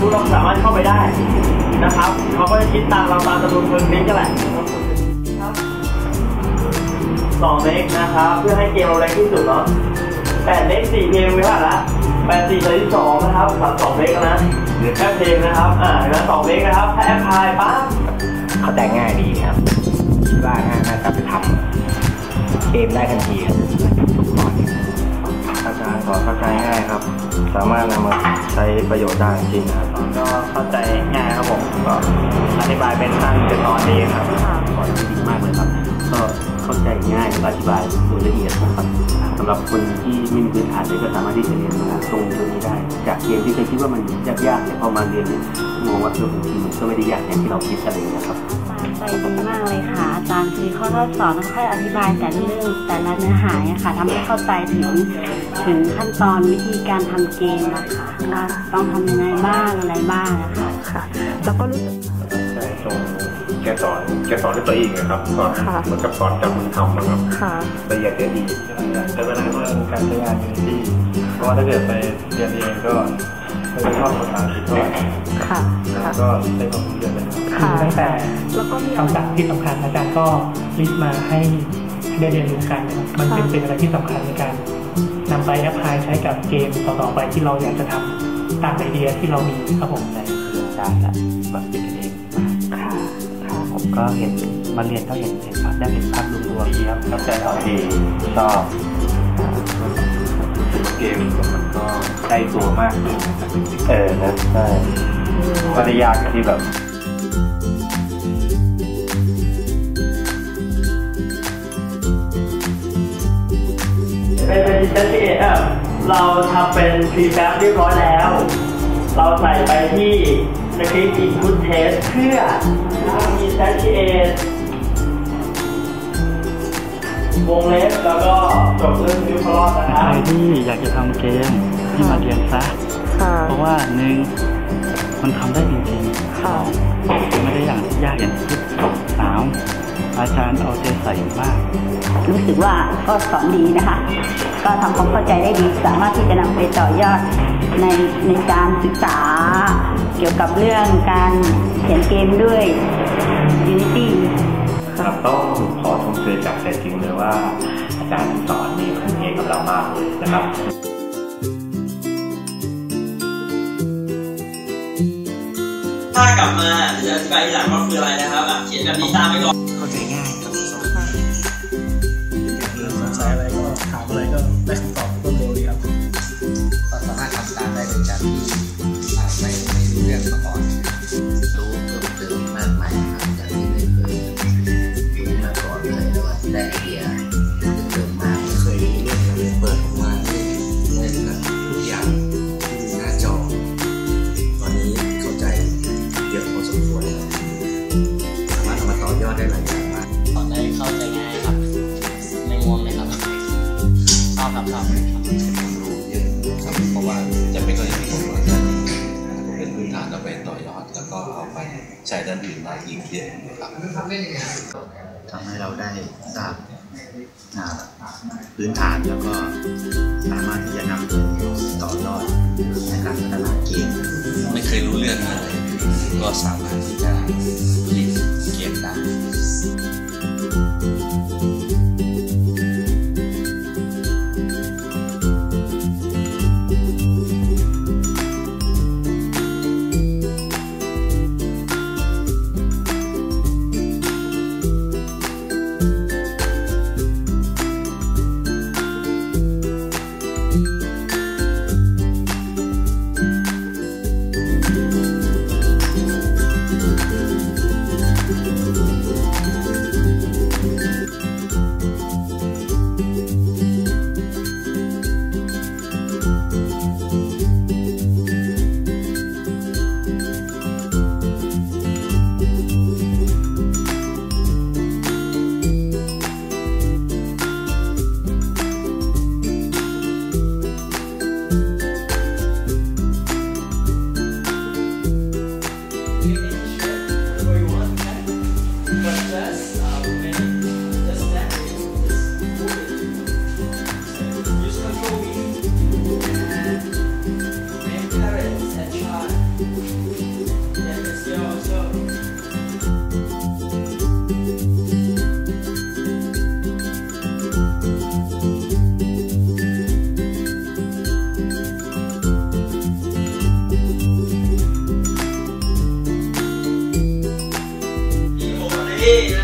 ดูเราสามารถเข้าไปได้นะครับเขาก็จะคิดตามเราตามจำนวนเพลิงเมกก็แหละสองเมกนะครับ เพื่อให้เกมเราแรงที่สุดเนาะแปดเมกสี่เพลงไม่ผ่านละแปดสี่เลยที่สองนะครับสามสองเมกนะหรือแค่เพลงนะครับ อ่าแล้วสองเมกนะครับถ้าแอปพลายปั๊บเข้าใจง่ายดีครับคิดว่าง่ายน่าจะไปทำเกมได้ทันทีครับ อาจารย์สอนเข้าใจง่ายครับ สามารถนำมาใช้ประโยชน์ได้จริงครับก็เข้าใจง่ายครับผมก็อธิบายเป็นขั้นเป็นตอนดีครับสอนได้ดีมากเลยครับก็เข้าใจง่ายและอธิบายโดยละเอียดนะครับสำหรับคนที่ไม่มีพื้นฐานเลยก็สามารถที่จะเรียนรู้ตรงตัวนี้ได้ จากเกมที่เคยคิดว่ามันยากๆแต่พอมาเรียนเนี่ยมองว่าเออบางทีมันก็ไม่ได้ยากอย่างที่เราคิดอะไรอย่างเงี้ยครับ ใจดีมากเลยค่ะอาจารย์คือข้อทดสอบค่อยๆอธิบายแต่ละเรื่องแต่ละเนื้อหาอะค่ะทำให้เข้าใจถึงถึงขั้นตอนวิธีการทำเกมอะค่ะว่าต้องทำยังไงบ้างอะไรบ้างอะค่ะค่ะแล้วก็รู้สึกใช่ตรงแกสอนแกสอนด้วยตัวเองนะครับสอนค่ะเหมือนกับสอนจากมือทำนะครับค่ะละเอียดละเอียดใช้เวลาเรื่องการใช้งาน Unity เพราะว่าถ้าเกิดไปเรียนเองก็ ไม่ได้ชอบภาษาอังกฤษเท่าไหร่ค่ะค่ะก็ใช้ความรู้เยอะเลยครับค่ะตั้งแต่แล้วก็มีคำสั่งที่สำคัญอาจารย์ก็ลิสต์มาให้ได้เรียนรู้กันนะครับมันเป็นเป็นอะไรที่สำคัญในการนำไปแอพพลายใช้กับเกมต่อๆไปที่เราอยากจะทำตามไอเดียที่เรามีครับผม ในคืออาจารย์อะแบบเป็นกันเองมากค่ะค่ะผมก็เห็นมาเรียนก็เห็นเห็นภาพได้เห็นภาพรวมๆดีครับเข้าใจเอาดีชอบเกมมันก็ใกล้ตัวมากขึ้นนะครับเออนะใช่ไม่ได้ยากอย่างที่แบบเป็นเป็นดิจิทัลเอทเราทำเป็นพรีแฟบเรียบร้อยแล้ว เราใส่ไปที่สคริปต์ input test เพื่อมีแซชเอ วงเล็บแล้วก็จบเรื่องฟิวคลอดนะครับใครที่อยากจะทำเกมที่มาเรียนซะ ค่ะเพราะว่าหนึ่งมันทำได้จริงค่ะๆไม่ได้อย่างยากอย่างที่คิดสามอาจารย์เอาใจใส่มาก รู้สึกว่าก็สอนดีนะคะ ก็ทำความเข้าใจได้ดี สามารถที่จะนำไปต่อยอดในในการศึกษา เกี่ยวกับเรื่องการเขียนเกมด้วย Unity ครับต้องขอชมเชยจากใจจริงเลยว่าอาจารย์ที่สอนนี่ทุ่มเทกับเรามากเลยนะครับถ้ากลับมาจะอธิบายทีหลังว่าคืออะไรนะครับอะเขียนแบบนี้ตามไปก่อนเข้าใจง่ายครับสงสัยอะไรก็ถามอะไรก็ได้คำตอบรวดเร็วดีครับก็สามารถทำตามได้โดยจากที่อ่าไม่ไม่รู้เรื่องมาก่อน ครับชอบครับรู้เยอะครับเพราะว่าจะไม่ค่อยมีคนมาด้านนี้เป็นพื้นฐานเอาไปต่อยอด แล้วก็เอาไปใช้ด้านอื่นได้ยิ่งเยอะครับทำให้เราได้ทราบพื้นฐานแล้วก็สามารถที่จะนำไปต่อยอดในการพัฒนาเกมไม่เคยรู้เรื่องอะไรก็สามารถที่จะผลิตเกมได้ yeah.